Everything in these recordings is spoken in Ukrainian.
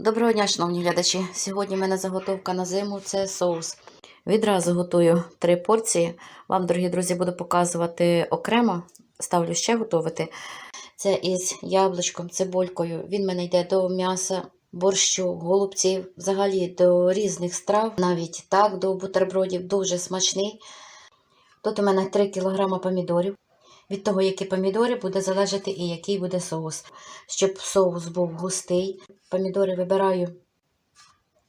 Доброго дня, шановні глядачі. Сьогодні в мене заготовка на зиму це соус. Відразу готую три порції. Вам, дорогі друзі, буду показувати окремо. Ставлю ще готувати. Це із яблучком, цибулькою. Він мене йде до м'яса, борщу, голубців, взагалі до різних страв, навіть так, до бутербродів. Дуже смачний. Тут у мене 3 кг помідорів. Від того, які помідори, буде залежати і який буде соус. Щоб соус був густий, помідори вибираю,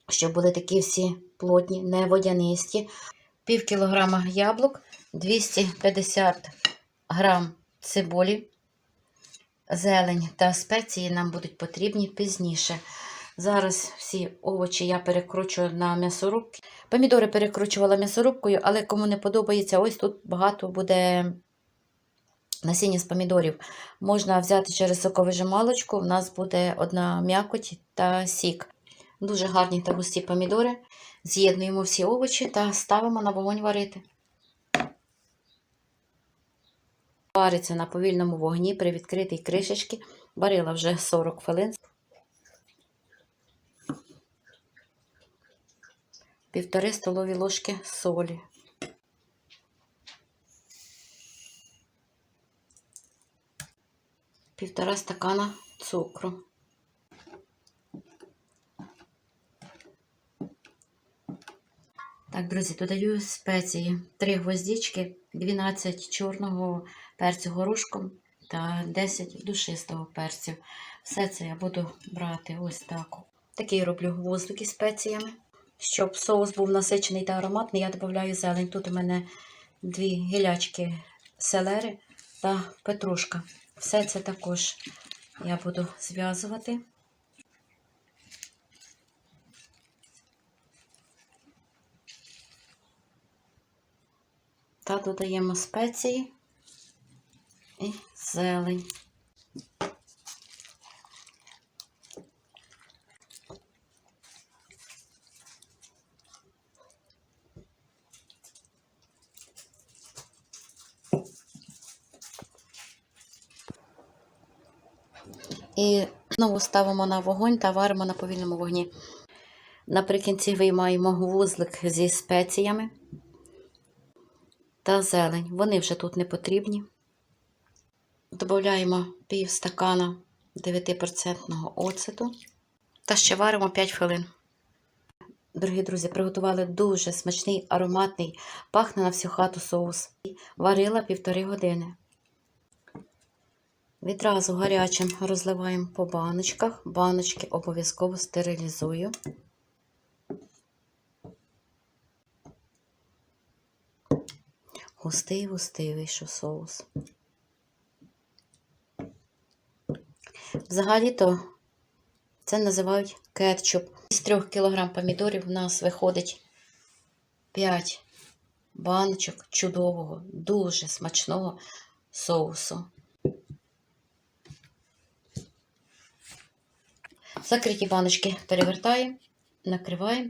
щоб були такі всі плотні, не водянисті. Пів кілограма яблук, 250 грам цибулі, зелень та спеції нам будуть потрібні пізніше. Зараз всі овочі я перекручую на м'ясорубки. Помідори перекручувала м'ясорубкою, але кому не подобається, ось тут багато буде насіння з помідорів. Можна взяти через соковижималочку, у нас буде одна м'якоть та сік. Дуже гарні та густі помідори. З'єднуємо всі овочі та ставимо на вогонь варити. Вариться на повільному вогні при відкритій кришечці. Варила вже 40 хвилин. Півтори столові ложки солі. Півтора стакана цукру. Так, друзі, додаю спеції. 3 гвоздички, 12 чорного перцю горошком та 10 душистого перцю. Все це я буду брати ось так. Такий роблю гвоздики спеціями. Щоб соус був насичений та ароматний, я додаю зелень. Тут у мене дві гілячки селери та петрушка. Все це також я буду зв'язувати. Та додаємо спеції і зелень. І знову ставимо на вогонь та варимо на повільному вогні. Наприкінці виймаємо вузлик зі спеціями та зелень. Вони вже тут не потрібні. Додаємо пів стакана 9% оцету та ще варимо 5 хвилин. Дорогі друзі, приготували дуже смачний, ароматний, пахне на всю хату соус. Варила півтори години. Відразу гарячим розливаємо по баночках. Баночки обов'язково стерилізую. Густий, густий вийшов соус. Взагалі-то це називають кетчуп. З 3 кг помідорів у нас виходить 5 баночок чудового, дуже смачного соусу. Закриті баночки перевертаємо, накриваємо.